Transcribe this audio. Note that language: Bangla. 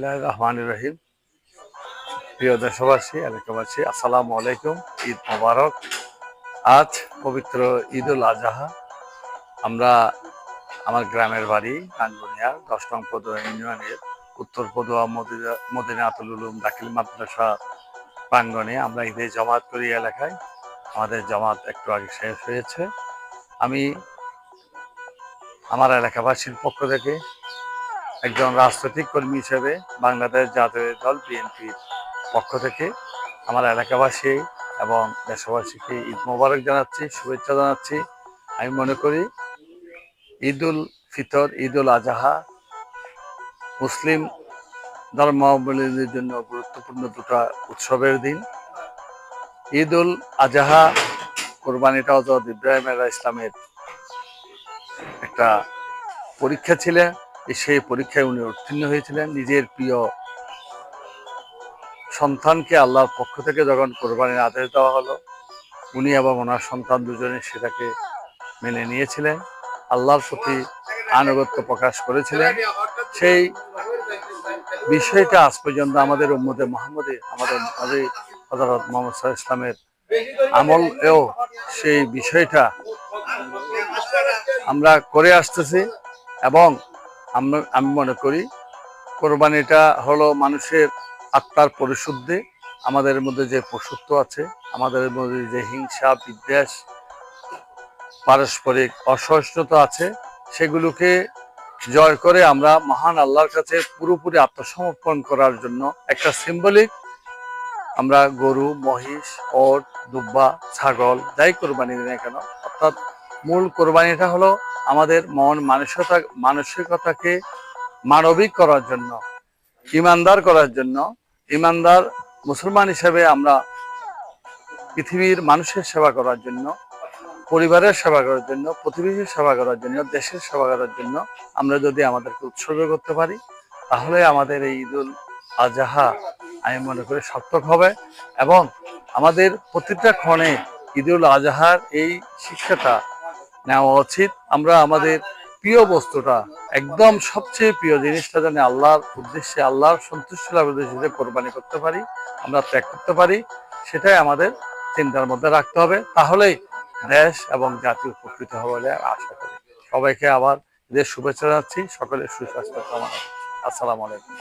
রহমান রহিম প্রিয় দেশবাসী, এলাকাবাসী, আসসালামু আলাইকুম। ঈদ মোবারক। আজ পবিত্র ঈদ উল আজহা। আমরা আমার গ্রামের বাড়ি কানবনিয়া দশ নং পদুয়া ইউনিয়নের উত্তর পদুয়া মদিনা- মদিনাতুল উলুম দাখিল মাদ্রাসা প্রাঙ্গণে আমরা ঈদে জমাত করি এলাকায়। আমাদের জমাত একটু আগে শেষ হয়েছে। আমি আমার এলাকাবাসীর পক্ষ থেকে একজন রাজনৈতিক কর্মী হিসেবে বাংলাদেশ জাতীয় দল বিএনপির পক্ষ থেকে আমার এলাকাবাসী এবং দেশবাসীকে ঈদ মোবারক জানাচ্ছি, শুভেচ্ছা জানাচ্ছি। আমি মনে করি ঈদ উল ফিতর ঈদ উল আজহা মুসলিম ধর্মাবলম্বীদের জন্য গুরুত্বপূর্ণ দুটো উৎসবের দিন। ঈদ উল আজহা কোরবানিটা হজরত ইব্রাহিম আলাহ ইসলামের একটা পরীক্ষা ছিলেন সেই পরীক্ষায় উনি উত্তীর্ণ হয়েছিলেন। নিজের প্রিয় সন্তানকে আল্লাহর পক্ষ থেকে যখন কোরবানির আদেশ দেওয়া হলো, উনি এবং ওনার সন্তান দুজনে সেটাকে মেনে নিয়েছিলেন। আল্লাহর প্রতি আনুগত্য প্রকাশ করেছিলেন। সেই বিষয়টা আজ পর্যন্ত আমাদের উম্মদে মোহাম্মদে, আমাদের নবী হজরত মোহাম্মদ সাল্লাল্লাহু ইসলামের আমল এও সেই বিষয়টা আমরা করে আসতেছি এবং আমরা, আমি মনে করি কোরবানিটা হলো মানুষের আত্মার পরিশুদ্ধি। আমাদের মধ্যে যে পশুত্ব আছে, আমাদের মধ্যে যে হিংসা, বিদ্বেষ, পারস্পরিক অসহিষ্ণুতা আছে, সেগুলোকে জয় করে আমরা মহান আল্লাহর কাছে পুরোপুরি আত্মসমর্পণ করার জন্য একটা সিম্বলিক আমরা গরু, মহিষ, ওট, দুব্বা, ছাগল যাই কোরবানি দিই না কেন, অর্থাৎ মূল কোরবানিটা হলো আমাদের মন মানসিকতা, মানসিকতাকে মানবিক করার জন্য, ইমানদার করার জন্য, ইমানদার মুসলমান হিসেবে আমরা পৃথিবীর মানুষের সেবা করার জন্য, পরিবারের সেবা করার জন্য, প্রতিবেশীর সেবা করার জন্য, দেশের সেবা করার জন্য আমরা যদি আমাদেরকে উৎসর্গ করতে পারি, তাহলে আমাদের এই ঈদুল আজহা আমি মনে করি সার্থক হবে এবং আমাদের প্রতিটা ক্ষণে ঈদুল আজহার এই শিক্ষাটা নেওয়া উচিত। আমরা আমাদের প্রিয় বস্তুটা, একদম সবচেয়ে প্রিয় জিনিসটা যেন আল্লাহর উদ্দেশ্যে, আল্লাহর সন্তুষ্ট লাভের উদ্দেশ্যে কোরবানি করতে পারি, আমরা ত্যাগ করতে পারি, সেটাই আমাদের চিন্তার মধ্যে রাখতে হবে। তাহলেই দেশ এবং জাতি উপকৃত হবে বলে আশা করি। সবাইকে আবার ঈদের শুভেচ্ছা জানাচ্ছি। সকলের সুস্বাস্থ্য কামনা। আসসালামু আলাইকুম।